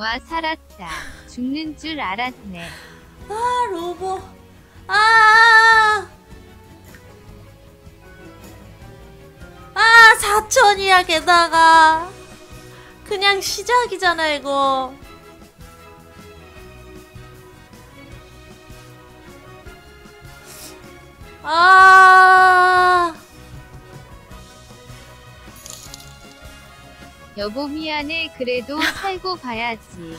와 살았다. 죽는 줄 알았네. 아 로보 아 아, 4천이야, 게다가. 그냥 시작이잖아, 이거. 아, 여보 미안해. 그래도 살고 봐야지.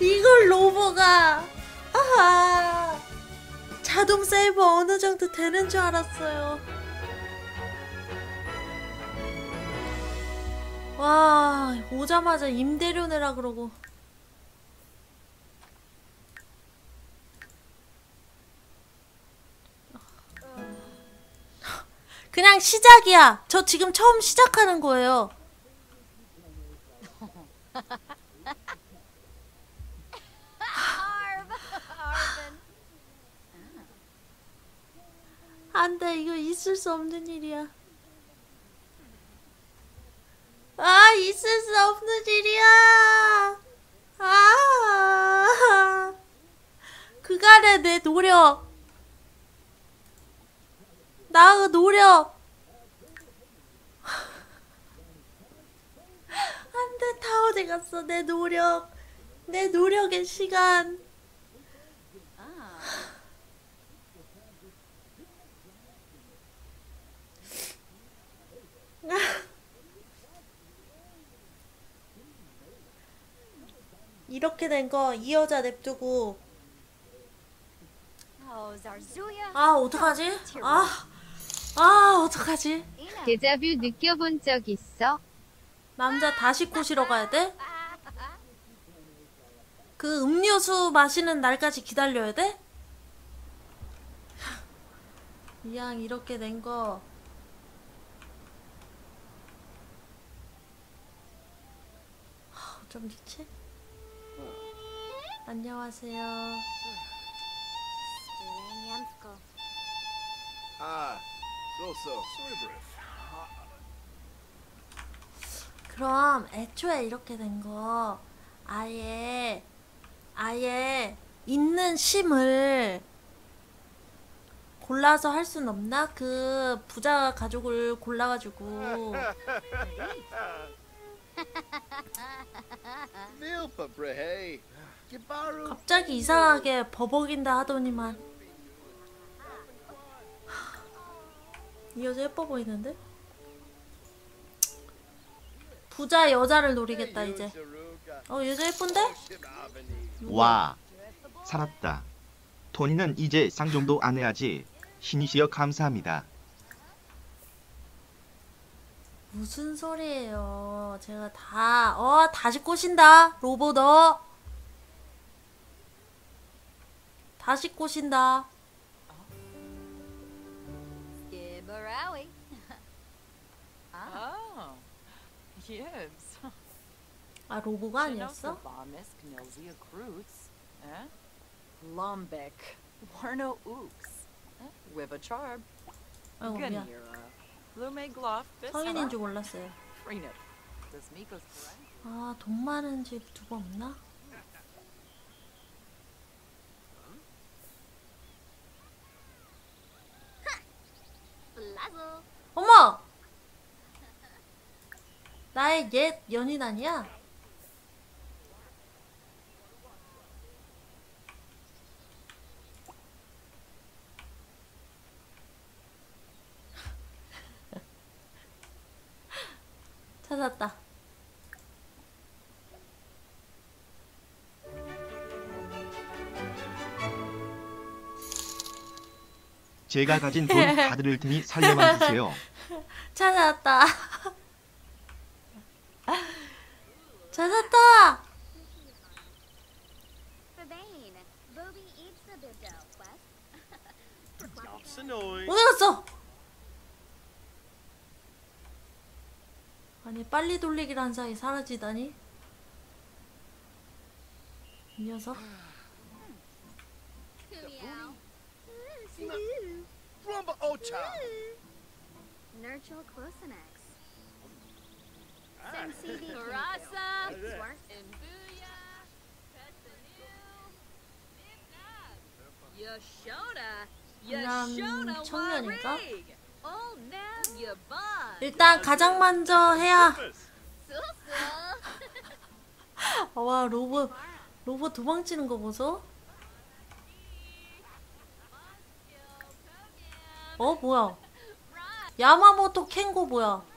이걸 로보가. 아, 자동 세이브 어느 정도 되는 줄 알았어요. 와, 오자마자 임대료 내라 그러고. 그냥 시작이야. 저 지금 처음 시작하는 거예요. 안 돼, 이거 있을 수 없는 일이야. 아, 있을 수 없는 일이야. 아, 그간의 내 노력. 나의 노력. 다 어디 갔어, 내 노력. 내 노력의 시간. 이렇게 된 거 이 여자 냅두고. 아 어떡하지? 아, 아 어떡하지? 데자뷰 느껴본 적 있어? 남자 다시 꼬시러 가야 돼? 그 음료수 마시는 날까지 기다려야 돼? 이왕 이렇게 된거 어쩜 좋지? 안녕하세요. Ah, so 그럼 애초에 이렇게 된 거 아예 아예 있는 심을 골라서 할 순 없나? 그 부자 가족을 골라가지고. 갑자기 이상하게 버벅인다 하더니만 이 여자 예뻐 보이는데? 부자 여자를 노리겠다 이제 어 여자 예쁜데? 와, 살았다. 토니는 이제 쌍정도 안 해야지. 신이시여 감사합니다. 무슨 소리예요 제가 다 어 다시 꼬신다 로보 너 다시 꼬신다 yes. 아 로보가 아니었어? Bamis Knilzia Krutz. Eh? Lumbek. Warno Ooks. Eh? Wiba Charb. 아이고 미안 Ganira. Lume Gloff. 성인인 줄 몰랐어요 Freenip. Does Miko's correct? 아 돈 많은 집 두고 없나? 나의 옛 연인 아니야? 찾았다. 제가 가진 돈 다 드릴 테니 살려만 주세요. 찾았다. 오늘 갔어. 아니 빨리 돌리기를 사이 사라지다니? 이 녀석? 강남 청년인가? Oh. 일단 가장 먼저 해야 와 로봇 로봇 도망치는 거 보소? 어 뭐야? 야마모토 켄고 뭐야?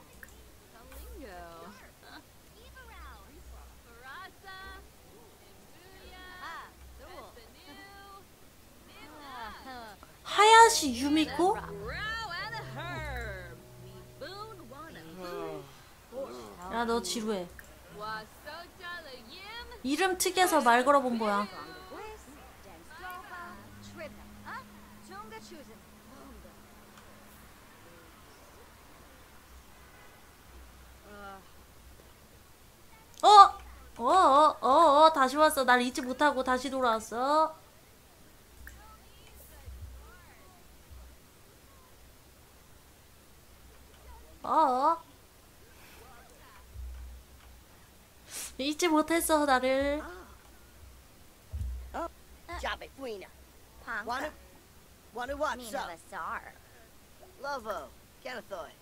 하야시 유미코? 야 너 지루해. 이름 특이해서 말 걸어본 거야. 어? 어, 어, 어, 어, 다시 왔어. 날 잊지 못하고 다시 돌아왔어. 어, 어. 잊지 못했어, 나를. Wanna, wanna watch. Lovo, Kenathoy.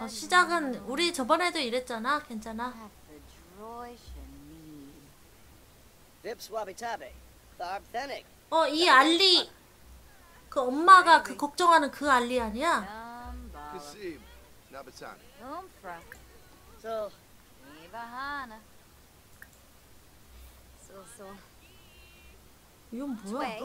어, 시작은 우리 저번에도 이랬잖아. 괜찮아. 어, 이 알리. 그 엄마가 그 걱정하는 그 알리 아니야? 이건 뭐야?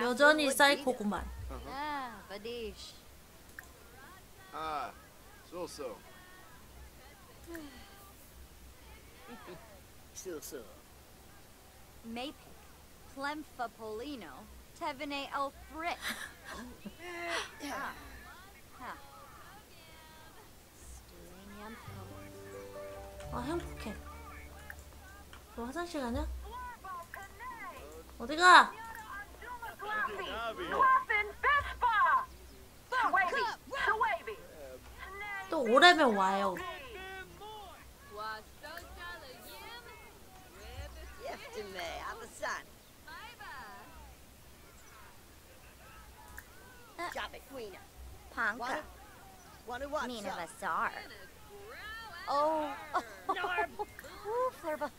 여전히 사이코구만. Ah, Badish. Ah, so so. So, so. Mapik. Plemfa Polino. Tevene El Frit. Ah. 아, 행복해. 너 화장실 가냐? 어디 가? 또 오래면 와요. Ponka. Wanna, wanna watch Mean of some? a star. Oh. Flurba.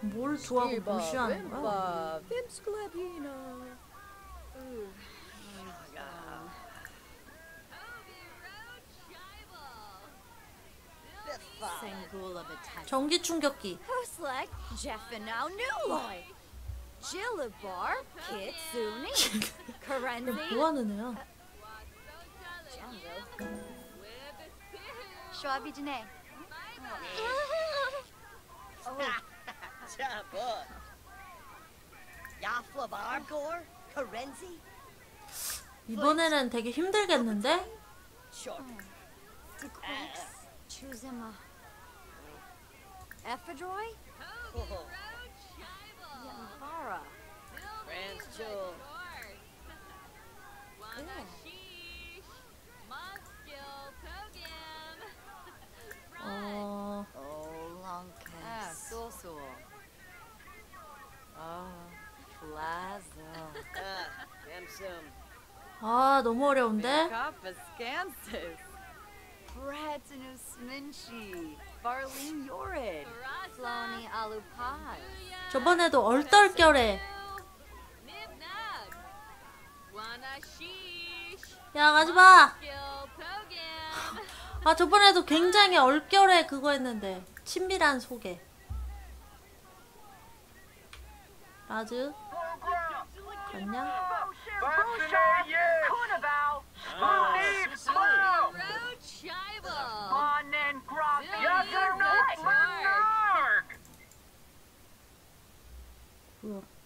뭘 좋아하고 무시하는 거야? 전기 충격기. Who's like Jeffinow Newloy? Jillabar, Kitsune, Karenzi, 뭐 하는 애야? Karenzi. 이번에는 되게 힘들겠는데? Choose him. Ephedroy? Oh, Joel. 어, Oh, Ah. Oh. Ah. 아 너무 어려운데? Kapaskansis. Bratinus Minchi. Barlene Yorid. Floni Alupaz. 저번에도 얼떨결에 야 가지마! 아 저번에도 굉장히 얼결에 그거 했는데 친밀한 소개 라즈 갔냐? 뭐야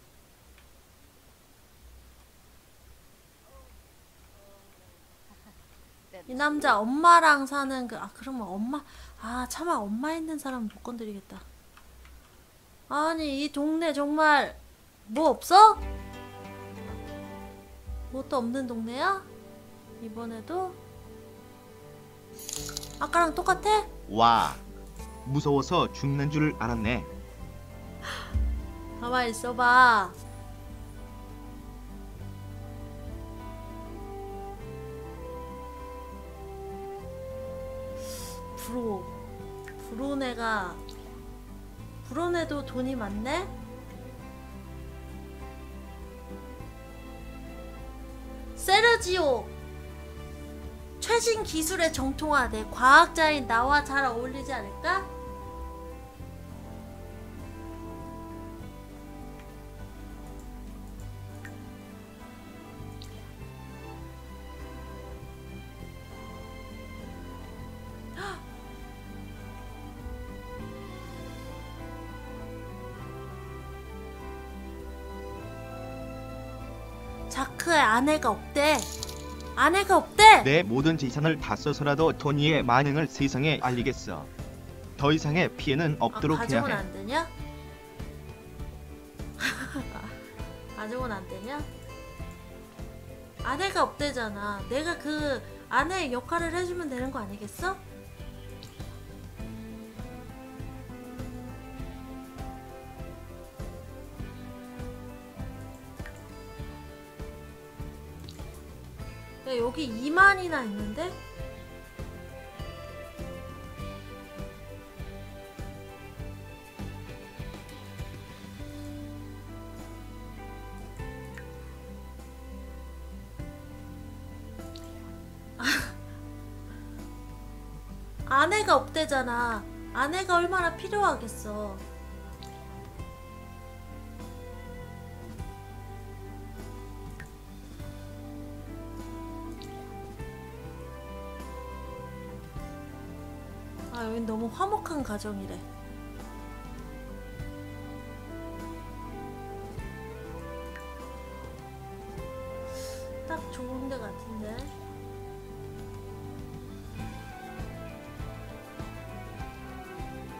이 남자 엄마랑 사는 그 아 그러면 엄마 아 차마 엄마 있는 사람 못 건드리겠다 아니 이 동네 정말 뭐 없어? 뭣도 없는 동네야? 이번에도 아까랑 똑같아? 와, 무서워서 죽는 줄 알았네. 가만히 있어봐. 브로. 브로네가. 브로네도 돈이 많네? 세르지오. 최신 기술에 정통하되 과학자인 나와 잘 어울리지 않을까? 자크의 아내가 없대. 아내가 없대. 내 모든 재산을 다 써서라도 토니의 만행을 세상에 알리겠어. 더 이상의 피해는 없도록 아, 해야 해. 안 되냐? 가정은 안 되냐? 아내가 없대잖아. 내가 그 아내의 역할을 해주면 되는 거 아니겠어? 여기 2만이나 있는데? 아내가 없대잖아. 아내가 얼마나 필요하겠어. 너무 화목한 가정이래. 딱 좋은 데 같은데.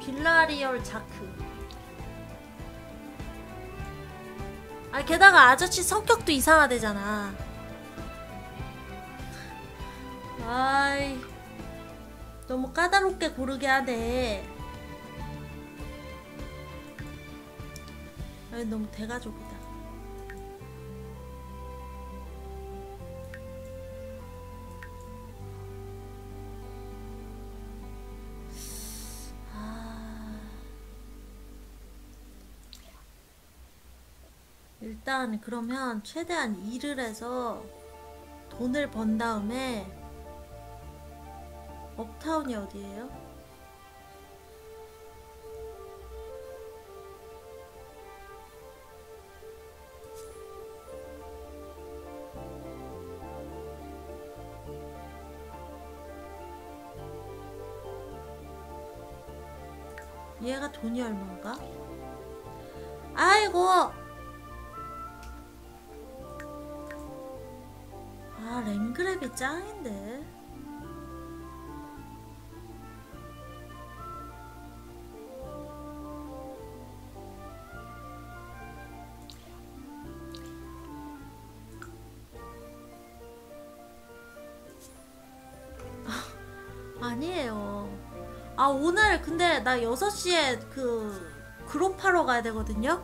빌라리얼 자크. 아 게다가 아저씨 성격도 이상하대잖아. 아이 너무 까다롭게 고르게 하네. 아이 너무 대가족이다. 아... 일단 그러면 최대한 일을 해서 돈을 번 다음에 업타운이 어디예요? 얘가 돈이 얼마인가? 아이고! 아, 랭그랩이 짱인데. 근데 나 6시에 그 그룹하러 가야 되거든요?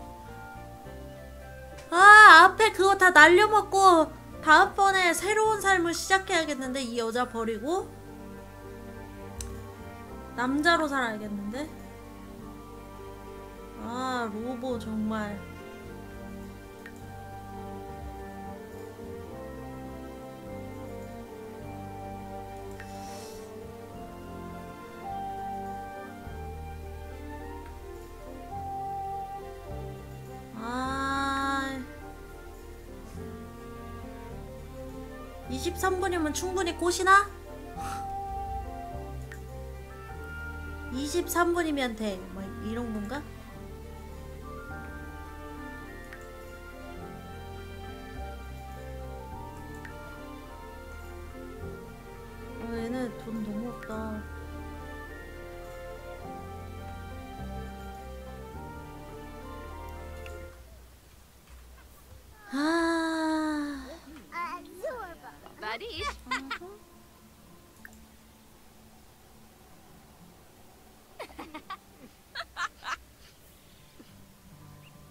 아, 앞에 그거 다 날려먹고 다음번에 새로운 삶을 시작해야겠는데 이 여자 버리고? 남자로 살아야겠는데? 아 로보 정말 23분이면 충분히 꽃이나? 23분이면 돼. 뭐 이런 건가?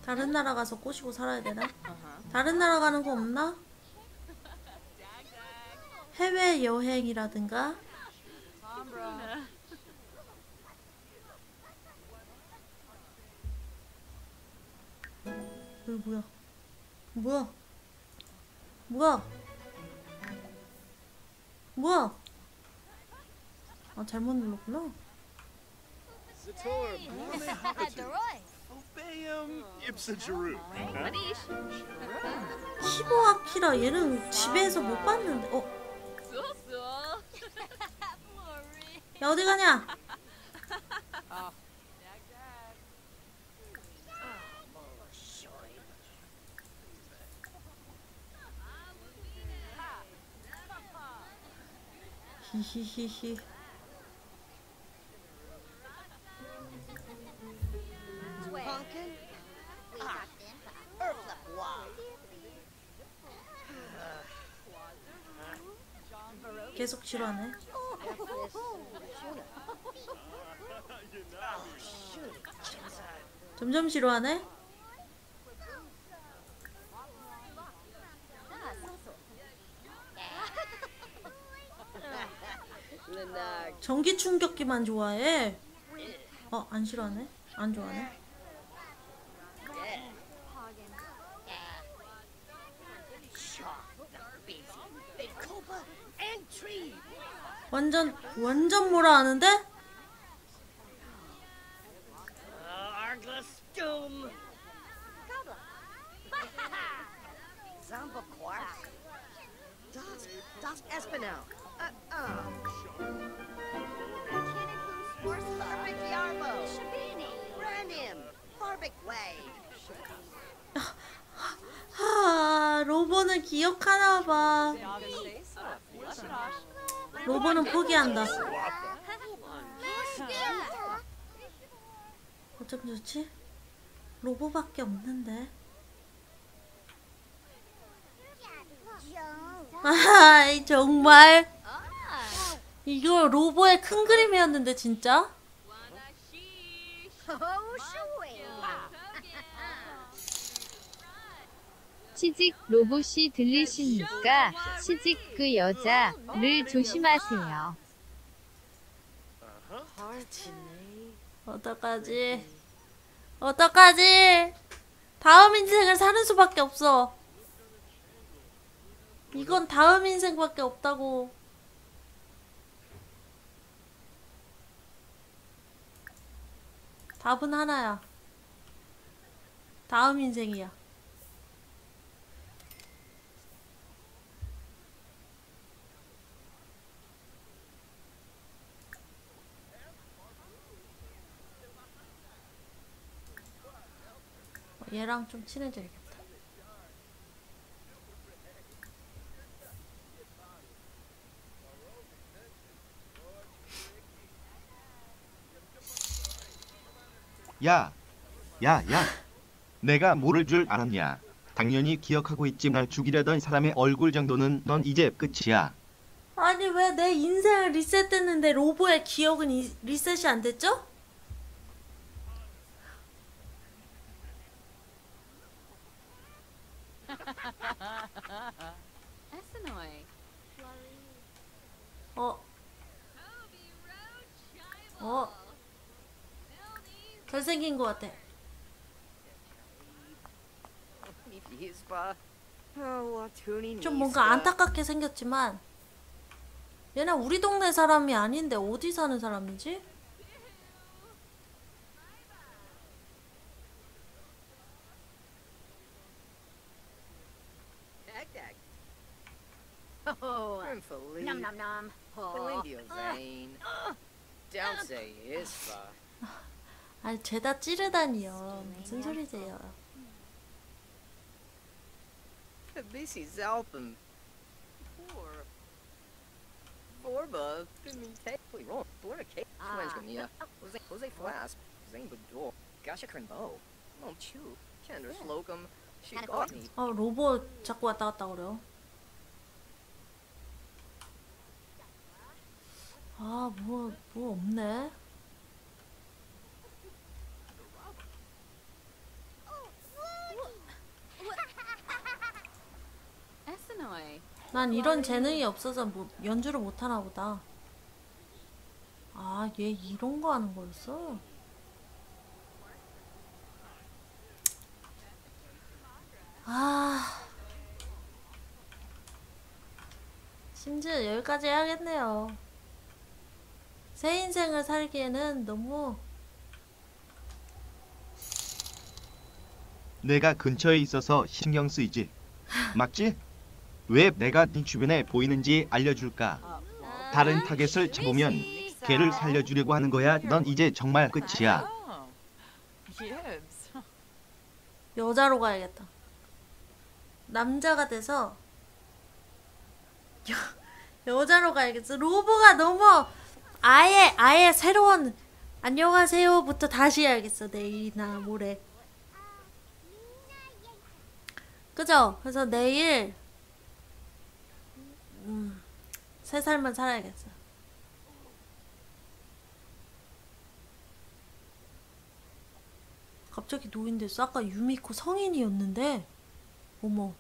다른 나라 가서 꼬시고 살아야 되나? 다른 나라 가는 거 없나? 해외 여행이라든가 여기 뭐야? 뭐야? 뭐야? 뭐야? 아 잘못 눌렀구나. Ipsa Jeru. 키보아키라 얘는 집에서 못 봤는데 어? 야 어디 가냐? 히히히히 지루하네. 점점. Lenag. 전기 충격기만 좋아해. 어, 안 싫어하네? 안 좋아하네? 완전, 완전 뭐라 하는데? 로보는 포기한다. 어쩜 좋지? 로보밖에 없는데. 아, 정말. 이거 로보의 큰 그림이었는데 진짜? 시직 로봇이 들리십니까? 시직 그 여자를 조심하세요. 어떡하지? 어떡하지? 다음 인생을 사는 수밖에 없어. 이건 다음 인생밖에 없다고. 답은 하나야. 다음 인생이야. 얘랑 좀 친해져야겠다. 야, 야, 야. 내가 모를 줄 알았냐? 당연히 기억하고 있지. 날 죽이려던 사람의 얼굴 정도는 넌 이제 끝이야. 아니 왜 내 인생을 리셋했는데 로보의 기억은 이- 리셋이 안 됐죠? 어. 어. 잘생긴 것 같아. 좀 뭔가 안타깝게 생겼지만 얘는 우리 동네 사람이 아닌데 어디 사는 사람이지? Nom nom. Oh. Belindio Zane. Don't say Isfa. 아니 죄다 찌르다니요. 무슨 소리세요? This is Alpen. Poor. Take. Wait, wrong. Florida Cake. Ah. Twins Mia. Jose Jose Flasp. Zane Bador. Gasha Krimbo. Mom Chu. Kendra Slocum. She got me. 아 로보 자꾸 왔다 갔다 그래요. 아, 뭐, 뭐 없네. 난 이런 재능이 없어서 뭐 연주를 못하나 보다. 아, 얘 이런 거 하는 거였어? 아. 심지어 여기까지 해야겠네요. 새 인생을 살기에는 너무 내가 근처에 있어서 신경 쓰이지. 맞지? 왜 내가 네 주변에 보이는지 알려줄까? 다른 타겟을 잡으면 걔를 살려주려고 하는 거야. 넌 이제 정말 끝이야. 여자로 가야겠다. 남자가 돼서 여, 여자로 가야겠어. 로보가 너무 아예 아예 새로운 안녕하세요부터 다시 해야겠어. 내일이나 모레. 그죠? 그래서 내일 음, 새 삶을 살아야겠어. 갑자기 노인 됐어. 아까 유미코 성인이었는데. 어머.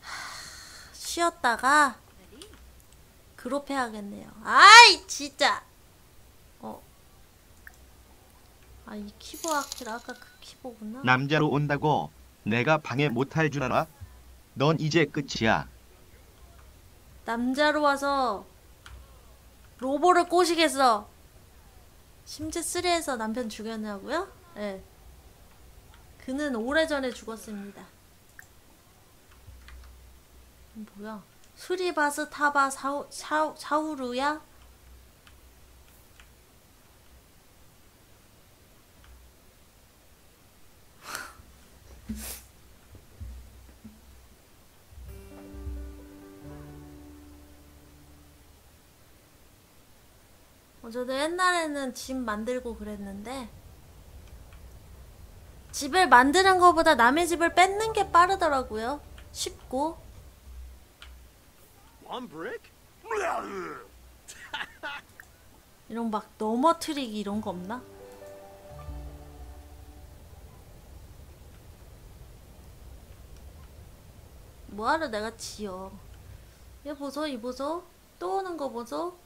하, 쉬었다가 그룹 해야겠네요. 아이 진짜. 어. 아 이 키보 악기라 아까 그 키보구나. 남자로 온다고 내가 방해 못할 줄 알아? 넌 이제 끝이야. 남자로 와서 로보를 꼬시겠어. 심지어 3에서 남편 죽였냐고요? 예. 그는 오래전에 죽었습니다. 뭐야? 수리바스 타바 사우, 샤우, 샤우루야? 어, 저도 옛날에는 집 만들고 그랬는데 집을 만드는 것보다 남의 집을 뺏는 게 빠르더라고요. 쉽고. Brick? 이런 막 넘어뜨리기 이런 거 없나? 뭐하러 내가 지어? 얘 보소 이 보소 또 오는 거 보소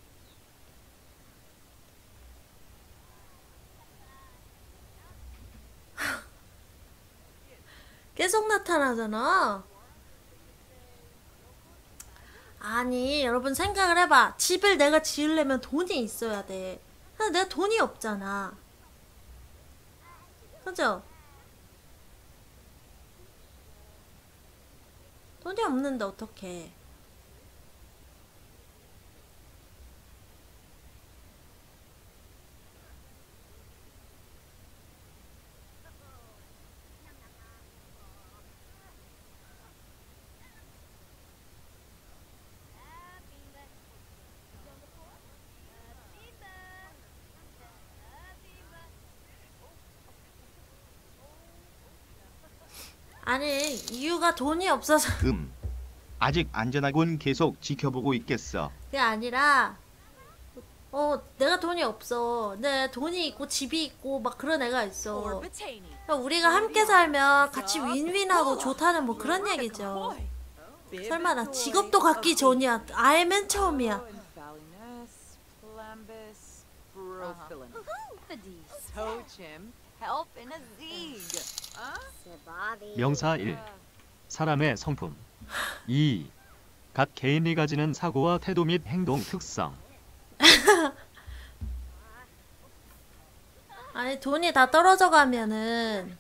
계속 나타나잖아. 아니, 여러분 생각을 해봐. 집을 내가 지으려면 돈이 있어야 돼. 근데 내가 돈이 없잖아. 그죠? 돈이 없는데 어떡해. 아니, 이유가 돈이 없어서. 음. 아직 안전하군 계속 지켜보고 있겠어. 그게 아니라 어 내가 돈이 없어. 내 돈이 있고 집이 있고 막 그런 애가 있어. 그러니까 우리가 함께 살면 같이 윈윈하고 좋다는 뭐 그런 얘기죠. 설마 나 직업도 갖기 전이야. 아예 맨 처음이야 명사 1. 사람의 성품 2. 각 개인이 가지는 사고와 태도 및 행동 특성 아니 돈이 다 떨어져 가면은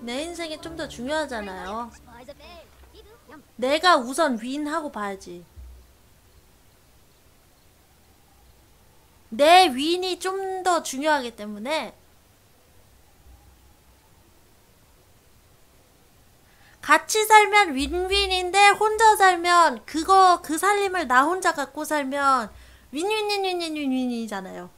내 인생이 좀 더 중요하잖아요 내가 우선 윈 하고 봐야지 내 윈이 좀 더 중요하기 때문에 같이 살면 윈윈인데 혼자 살면 그거 그 살림을 나 혼자 갖고 살면 윈윈윈윈윈윈윈이잖아요.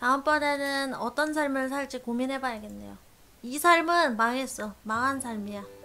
다음번에는 어떤 삶을 살지 고민해봐야겠네요. 이 삶은 망했어. 망한 삶이야.